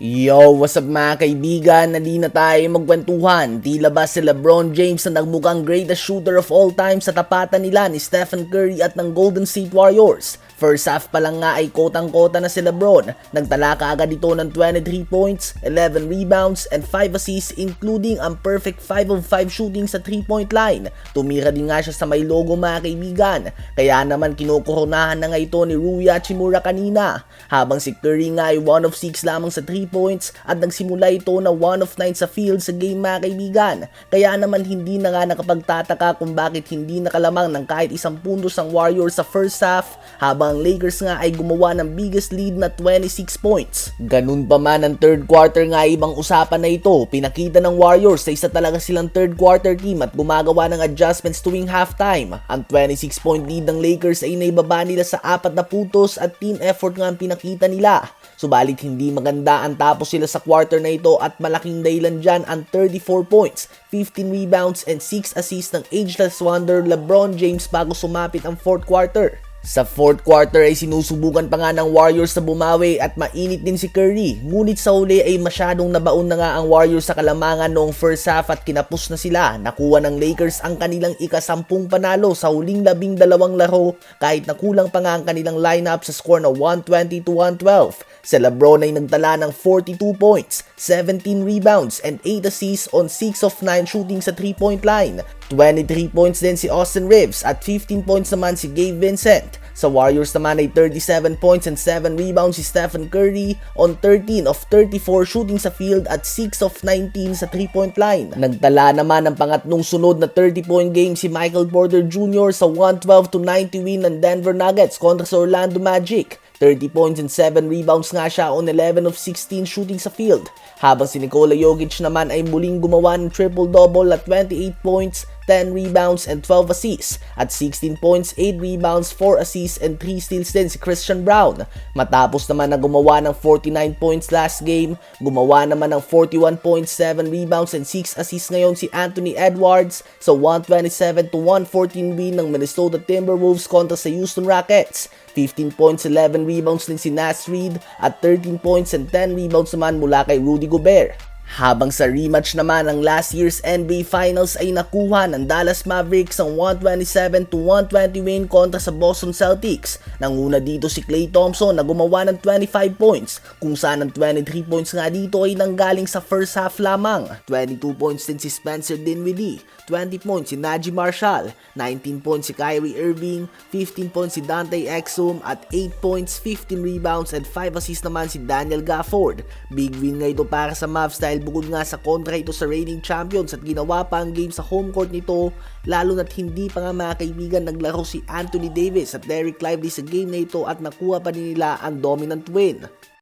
Yo, what's up mga kaibigan? Nali na tayo magkwentuhan. Tila ba si Lebron James na nagmukhang greatest shooter of all time sa tapatan nila ni Stephen Curry at ng Golden State Warriors? First half pa lang nga ay kotang-kota na si Lebron. Nagtala ka agad ito ng 23 points, 11 rebounds, and 5 assists including ang perfect 5 of 5 shooting sa 3-point line. Tumira din nga siya sa may logo mga kaibigan. Kaya naman kinokoronahan na nga ito ni Rui Hachimura kanina. Habang si Curry nga ay 1 of 6 lamang sa 3 points at nagsimula ito na 1 of 9 sa field sa game mga kaibigan. Kaya naman hindi na nga nakapagtataka kung bakit hindi nakalamang ng kahit isang puntos ang Warriors sa first half habang ang Lakers nga ay gumawa ng biggest lead na 26 points. Ganun pa man ang third quarter nga ibang usapan na ito. Pinakita ng Warriors sa isa talaga silang third quarter team at gumagawa ng adjustments tuwing halftime. Ang 26 point lead ng Lakers ay naibaba nila sa apat na putos at team effort nga ang pinakita nila. Subalit hindi maganda ang tapos sila sa quarter na ito at malaking dahilan dyan ang 34 points, 15 rebounds and 6 assists ng ageless wonder LeBron James bago sumapit ang fourth quarter. Sa fourth quarter ay sinusubukan pa nga ng Warriors na bumawi at mainit din si Curry. Ngunit sa huli ay masyadong nabaon na nga ang Warriors sa kalamangan noong first half at kinapos na sila. Nakuha ng Lakers ang kanilang ikasampung panalo sa huling labing dalawang laro kahit nakulang pa nga ang kanilang lineup sa score na 120 to 112. Si Lebron ay nagtala ng 42 points, 17 rebounds and 8 assists on 6 of 9 shooting sa 3-point line. 23 points din si Austin Reeves at 15 points naman si Gabe Vincent. Sa Warriors naman ay 37 points and 7 rebounds si Stephen Curry on 13 of 34 shooting sa field at 6 of 19 sa 3-point line. Nagtala naman ang pangatlong sunod na 30-point game si Michael Porter Jr. sa 112 to 90 win ng Denver Nuggets kontra sa Orlando Magic. 30 points and 7 rebounds nga siya on 11 of 16 shooting sa field. Habang si Nikola Jokic naman ay muling gumawa ng triple-double at 28 points, 10 rebounds and 12 assists. At 16 points, 8 rebounds, 4 assists and 3 steals din si Christian Brown. Matapos naman na gumawa ng 49 points last game, gumawa naman ng 41 points, 7 rebounds and 6 assists ngayon si Anthony Edwards sa 127 to 114 win ng Minnesota Timberwolves kontra sa Houston Rockets. 15 points, 11 rebounds din si Nas Reed at 13 points and 10 rebounds naman mula kay Rudy Gobert. Habang sa rematch naman ng last year's NBA Finals ay nakuha ng Dallas Mavericks ang 127 to 120 win kontra sa Boston Celtics. Nanguna dito si Klay Thompson na gumawa ng 25 points kung saan ang 23 points nga dito ay nanggaling sa first half lamang. 22 points din si Spencer Dinwiddie, 20 points si Najee Marshall, 19 points si Kyrie Irving, 15 points si Dante Exum at 8 points, 15 rebounds and 5 assists naman si Daniel Gafford. Big win nga ito para sa Mavs dahil bukod nga sa kontra ito sa reigning champions at ginawa pa ang game sa home court nito lalo na't hindi pa nga mga kaibigan naglaro si Anthony Davis at Derek Lively sa game na ito at nakuha pa nila ang dominant win.